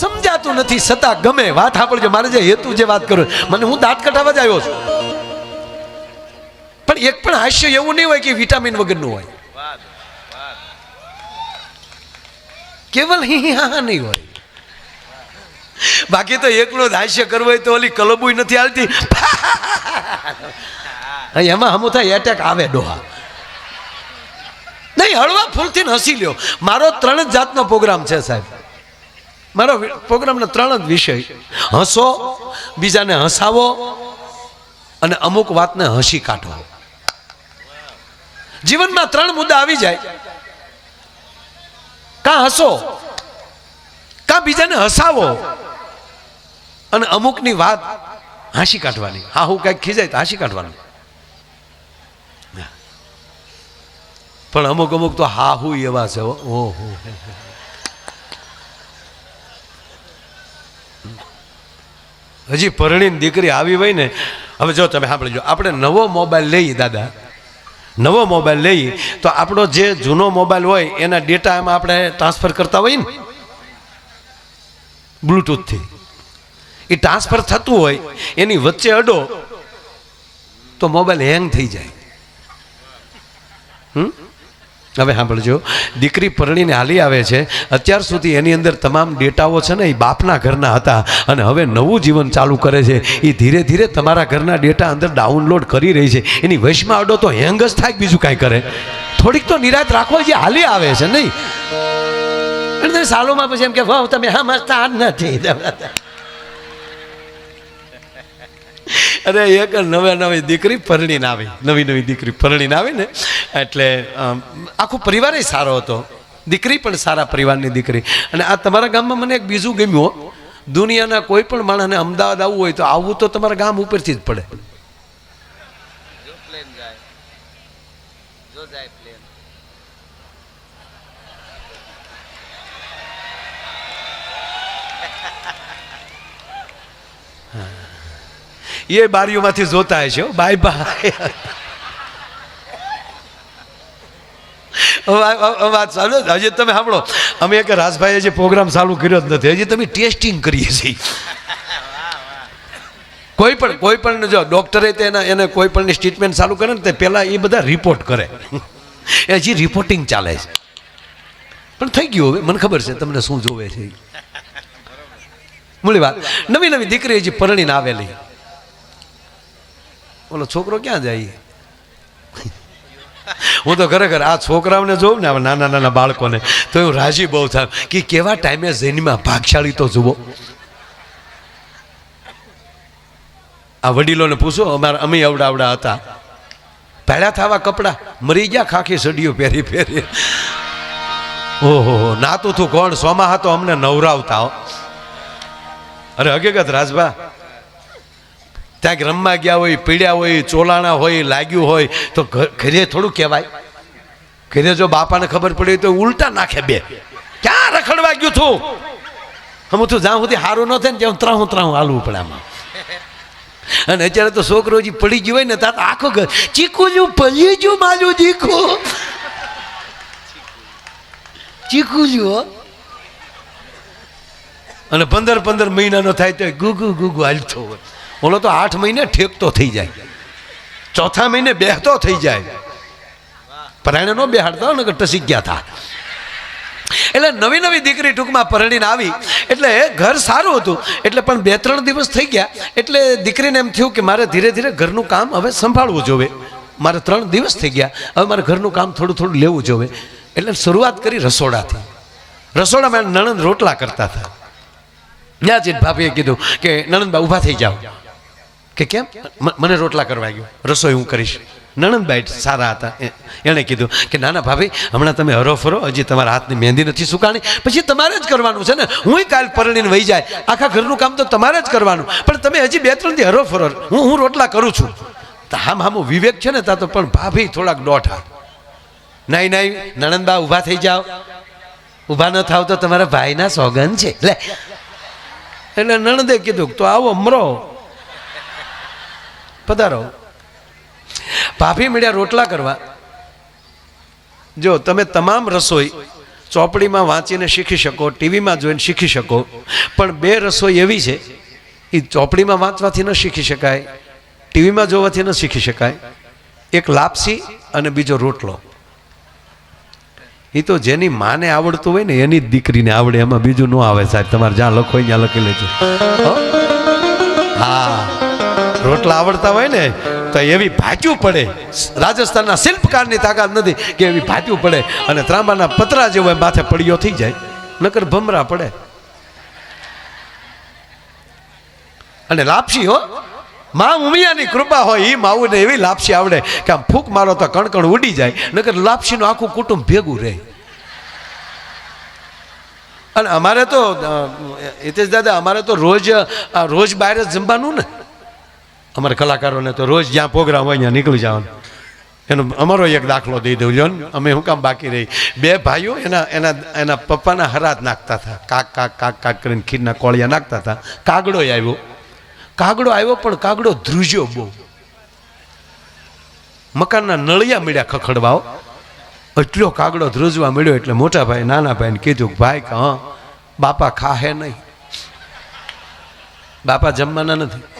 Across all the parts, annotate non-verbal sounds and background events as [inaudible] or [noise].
સમજાતું નથી છતાં ગમે. વાત સાંભળજો, મારે જે હેતુ જે વાત કરું, મને હું દાંત કઢાવવા જ આવ્યો છું. પણ એક પણ હાસ્ય એવું નહીં હોય કે વિટામિન વગરનું હોય. કેવલ હી હી નહીં હોય. બાકી તો એકલો જ હાસ્ય કરવો હોય તો ઓલી કલબુય નથી આવતી એમાં હમું થાય એટેક આવે ડોહા. નહીં, હળવા ફૂલથી હસી લ્યો. મારો ત્રણ જાતનો પ્રોગ્રામ છે સાહેબ. મારો પ્રોગ્રામનો ત્રણ જ વિષય. હસો, બીજાને હસાવો અને અમુક વાતને હસી કાઢો. જીવનમાં ત્રણ મુદ્દા આવી જાય. કાં હસો, કાં બીજાને હસાવો અને અમુકની વાત હાંસી કાઢવાની. હા, હું કાંઈક ખીજાય તો હાંસી કાઢવાનું. પણ અમુક અમુક તો હા, હું એવા છે. ઓહો. હજી પરણીને દીકરી આવી હોય ને, હવે જો તમે સાંભળજો, આપણે નવો મોબાઈલ લઈએ દાદા. નવો મોબાઈલ લઈએ, તો આપણો જે જૂનો મોબાઈલ હોય, એના ડેટા એમાં આપણે ટ્રાન્સફર કરતા હોય ને બ્લૂટૂથથી એ ટ્રાન્સફર થતું હોય, એની વચ્ચે અડો, તો મોબાઈલ હેંગ થઈ જાય. હમ? હવે સાંભળજો. દીકરી પરણીને હાલી આવે છે. અત્યાર સુધી એની અંદર તમામ ડેટાઓ છે ને એ બાપના ઘરના હતા અને હવે નવું જીવન ચાલુ કરે છે. એ ધીરે ધીરે તમારા ઘરના ડેટા અંદર ડાઉનલોડ કરી રહી છે. એની વશમાં અડો તો હેંગ જ થાય બીજું કાંઈ કરે. થોડીક તો નિરાત રાખો જે હાલી આવે છે નહીં. અને સાલોમાં પછી એમ કે, વાહ, તમે હા મસ્તા નથી. અરે એક નવે નવી દીકરી પરણીને આવી. નવી નવી દીકરી પરણીને આવી ને એટલે આખો પરિવારે સારો હતો. દીકરી પણ સારા પરિવારની દીકરી. અને આ તમારા ગામમાં મને એક બીજું ગમ્યું દુનિયાના કોઈ પણ માણસને અમદાવાદ આવવું હોય તો આવવું તો તમારા ગામ ઉપરથી જ પડે. જો પ્લેન જાય જો જાય પ્લેન એ બારીઓમાંથી જોતા હશે. Bye bye. વાત ચાલો હજી તમે સાંભળો. અમે એક રાજભાઈએ જે પ્રોગ્રામ ચાલુ કર્યો જ નથી. હજી તમે ટેસ્ટિંગ કરીએ છીએ. કોઈ પણ કોઈ પણ જો ડોક્ટરે તેના એને કોઈ પણની ટ્રીટમેન્ટ ચાલુ કરે ને તે પહેલાં એ બધા રિપોર્ટ કરે. એ હજી રિપોર્ટિંગ ચાલે છે. પણ થઈ ગયું હવે. મને ખબર છે તમને શું જોવે છે. મૂળી વાત. નવી નવી દીકરી હજી પરણીને આવેલી. ઓલો છોકરો ક્યાં જાય હું તો ખરેખર આ છોકરાઓને જોઉં ને નાના નાના બાળકોને, તો હું રાજી બહુ થાય. કે કેવા ટાઈમે જૈનમાં ભાગશાળી તો જુઓ. આ વડીલોને પૂછો, અમારા અમે અવડાવડા હતા. પહેલા થવા કપડાં, મરી ગયા ખાખી સડીઓ પહેરી પહેરી. ઓહો, નાતું તું કોણ? સોમા હતો અમને નવરાવતા અરે હકીકત, રાજભા ત્યાં રમવા ગયા હોય, પીડ્યા હોય, ચોલાણા હોય, લાગ્યું હોય, તો ઘરે થોડું કહેવાય. ઘરે જો બાપાને ખબર પડી તો ઉલટા નાખે બે. ક્યાં રખડવા ગયું તું? હમ તું જ્યાં સુધી સારું ન થાય ને ત્યાં ત્રાહું ત્રાહું હાલવું પડે આમાં. અને અત્યારે તો છોકરો જે પડી ગયો હોય ને ત્યાં આખો ઘર ચીકુ જો પલી જો માલું ચીકુ ચીકુ જુઓ અને પંદર પંદર મહિનાનો થાય તો ગુગુ ગુગુ હાલતો હોય. ઓલો તો આઠ મહિને ઠેકતો થઈ જાય. ચોથા મહિને બેહતો થઈ જાય. પરાણે ન બેહાડતા ને ટસી ગયા હતા એટલે નવી નવી દીકરી ટૂંકમાં પરણીને આવી. એટલે ઘર સારું હતું. એટલે પણ બે ત્રણ દિવસ થઈ ગયા. એટલે દીકરીને એમ થયું કે મારે ધીરે ધીરે ઘરનું કામ હવે સંભાળવું જોવે. મારે ત્રણ દિવસ થઈ ગયા. હવે મારે ઘરનું કામ થોડું થોડું લેવું જોવે. એટલે શરૂઆત કરી રસોડાથી. રસોડામાં નણંદ રોટલા કરતા હતા ત્યાં જ ભાભીએ કીધું કે નણંદબા ઊભા થઈ જાઓ. કે કેમ? મને રોટલા કરવા ગયો. રસોઈ હું કરીશ. નણંદબાઈ સારા હતા. એણે કીધું કે, નાના ભાભી, હમણાં તમે હરો ફરો. હજી તમારા હાથની મહેંદી નથી સુકાણી. પછી તમારે જ કરવાનું છે ને? હું કાલ પરણીને વહી જાય. આખા ઘરનું કામ તો તમારે જ કરવાનું. પણ તમે હજી બે ત્રણ દી હરો ફરો. હું હું રોટલા કરું છું. હામ હામો વિવેક છે ને, તા તો પણ ભાભી થોડાક દોઢા નહીં નહીં નણંદબા ઊભા થઈ જાઓ. ઊભા ન થાવ તો તમારા ભાઈના સોગન છે. એટલે એટલે નણંદે કીધું તો આવો, મરો. પધારો. ભાભી મળ્યા રોટલા કરવા. જો તમે તમામ રસોઈ ચોપડીમાં વાંચીને શીખી શકો, ટીવીમાં જોઈને શીખી શકો, પણ બે રસોઈ એવી છે એ ચોપડીમાં વાંચવાથી ન શીખી શકાય, ટીવીમાં જોવાથી ન શીખી શકાય. એક લાપસી અને બીજો રોટલો. એ તો જેની માને આવડતું હોય ને, એની દીકરીને આવડે, એમાં બીજું ન આવે સાહેબ. તમારે જ્યાં લખો ત્યાં લખી લેજો. હો? રોટલા આવડતા હોય ને, તો એવી ભાચ્યું પડે. રાજસ્થાનના શિલ્પકારની તાકાત નથી કે એવી ભાચ્યું પડે અને ત્રાંબાના પતરા જેવો માથે પડ્યો થઈ જાય. નકર ભમરા પડે. અને લાપસી, હો. મા ઉમિયાની કૃપા હોય એ માવુને એવી લાપસી આવડે કે આમ ફૂંક મારો તો કણકણ ઉડી જાય. નકર લાપસીનું આખું કુટુંબ ભેગું રહે. અને અમારે તો હિતેશ દાદા, અમારે તો રોજ રોજ બહાર જ જમવાનું ને. અમારે કલાકારોને તો રોજ જ્યાં પ્રોગ્રામ હોય ત્યાં નીકળી જવાનું. એનો અમારો એક દાખલો દઈ દઉં લ્યો અમે હું કામ બાકી રહી? બે ભાઈઓ એના એના એના પપ્પાના હરાત નાખતા હતા. કાક કાક કાક કાક કરીને ખીરના કોળિયા નાખતા હતા. કાગડો આવ્યો. કાગડો આવ્યો પણ કાગડો ધ્રુજ્યો બહુ. મકાનના નળિયા મળ્યા ખખડવાઓ એટલો કાગડો ધ્રુજવા મળ્યો એટલે મોટા ભાઈ, નાના ભાઈને કીધું ભાઈ કે હા બાપા ખાહે નહીં. બાપા જમવાના નથી.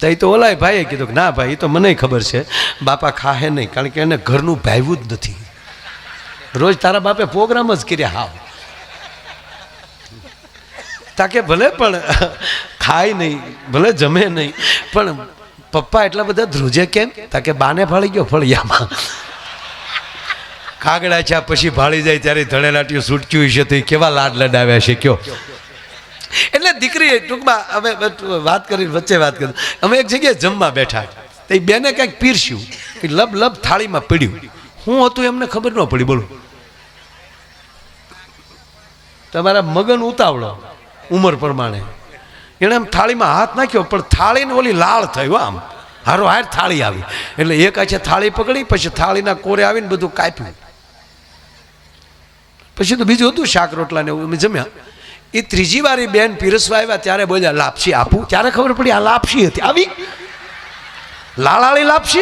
તો એ તો ઓલાય ભાઈએ કીધું કે, ના ભાઈ, એ તો મને ખબર છે. બાપા ખાહે નહીં, કારણ કે એને ઘરનું ભાવ્યું જ નથી. રોજ તારા બાપે પ્રોગ્રામ જ કર્યા હાવ. તાકે ભલે પણ ખાય નહીં, ભલે જમે નહીં, પણ પપ્પા એટલા બધા ધ્રુજે કેમ? તાકે બાને ફાળી ગયો ફળિયામાં. કાગડા છે પછી ભાળી જાય ત્યારે ધણેલાટીઓ છૂટક્યું છે, તો એ કેવા લાડ લડાવ્યા છે, કયો. એટલે દીકરી ટૂંકમાં અમે વાત કરી વચ્ચે વાત કરી. અમે એક જગ્યાએ જમવા બેઠા તો એ બેને કંઈક પીરસ્યું. કે લબ લબ થાળીમાં પડ્યું. હું હતું એમને ખબર ન પડી. બોલો. તમારા મગન ઉતાવળો ઉંમર પ્રમાણે. એણે આમ થાળીમાં હાથ નાખ્યો, પણ થાળીને ઓલી લાળ હો આમ. હારો હાર થાળી આવી. એટલે એક આછે થાળી પકડી, પછી થાળીના કોરે આવીને બધું કાપ્યું. પછી તો બીજું હતું શાક રોટલા ને એવું. અમે જમ્યા. એ ત્રીજી વાર બેન પીરસવા આવ્યા, ત્યારે બોલ્યા, લાપસી આપું. ત્યારે ખબર પડી, આ લાપસી હતી. આવી? લાળાળી લાપસી?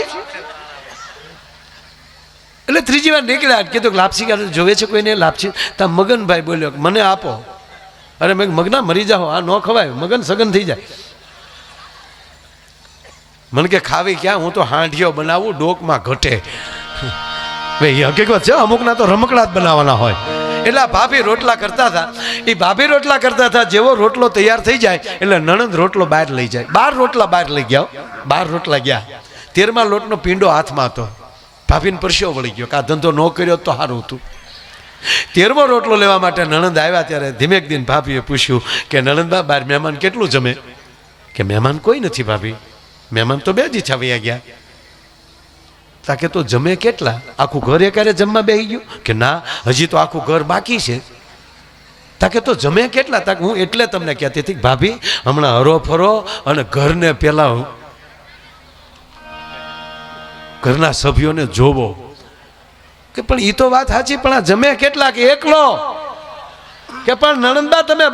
એટલે ત્રીજી વાર નીકળ્યા કીધું લાપસી ક્યારે જોવે છે કોઈને લાપસી? ત્યાં મગનભાઈ બોલ્યો મને આપો. અરે મેં મગના મરી જાઓ, આ ન ખવાય, મગન સગન થઈ જાય. મને કે, ખાવી ક્યાં? હું તો હાંડિયો બનાવું, ડોકમાં ઘટે. [laughs] ભાઈ હકીકત છે, અમુકના તો રમકડા જ બનાવવાના હોય. એટલે ભાભી રોટલા કરતા હતા. એ ભાભી રોટલા કરતા હતા, જેવો રોટલો તૈયાર થઈ જાય, એટલે નણંદ રોટલો બહાર લઈ જાય. બાર રોટલા બહાર લઈ ગયા. બાર રોટલા ગયા. તેરમા લોટનો પીંડો હાથમાં હતો. ભાભીને પરસ્યો વળી ગયો, કે આ ધંધો ન કર્યો તો સારું હતું. તેરમો રોટલો લેવા માટે નણંદ આવ્યા ત્યારે ધીમેક દિન ભાભીએ પૂછ્યું કે નણંદબા બાર મહેમાન કેટલું જમે? કે, મહેમાન કોઈ નથી ભાભી. મહેમાન તો બે જ ઈચ્છા ગયા. તાકે તો જમે કેટલા? આખું ઘર એકારે જમવા બેસી ગયું? કે ના, હજી તો આખું ઘર બાકી છે. તાકે તો જમે કેટલા? તાકે હું એટલે તમને કહેતી હતી ભાભી, હમણાં હરો ફરો અને ઘરને પેલા ઘરના સભ્યોને જોવો. કે પણ એ તો વાત સાચી, પણ આ જમે કેટલા? કે એકલો? કે પણ નણંદબા તમે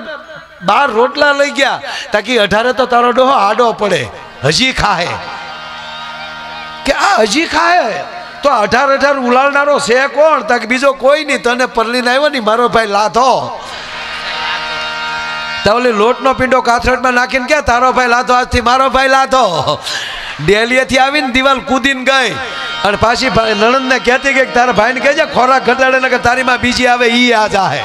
બાર રોટલા લઈ ગયા? તાકી અઢારે તો તારો ડોહો આડો પડે. હજી ખાહે. કે આ હજી ખાય? તો અઢાર અઢાર ઉલાળનારો છે કોણ? તાકે બીજો કોઈ નહીં, તને પરલીને આવ્યો ને, મારો ભાઈ લાધો. તો ઓલી લોટનો પીંડો કાથરટમાં નાખીને કે, તારો ભાઈ લાધો, આજથી મારો ભાઈ લાધો. ડેલીએથી આવીને દિવાલ કૂદીને ગઈ. અને પાછી નણંદને કહેતી કે, તારા ભાઈને કહેજે, ખોરાક ઘટાડે ને કે તારીમાં બીજી આવે એ આ જાહે.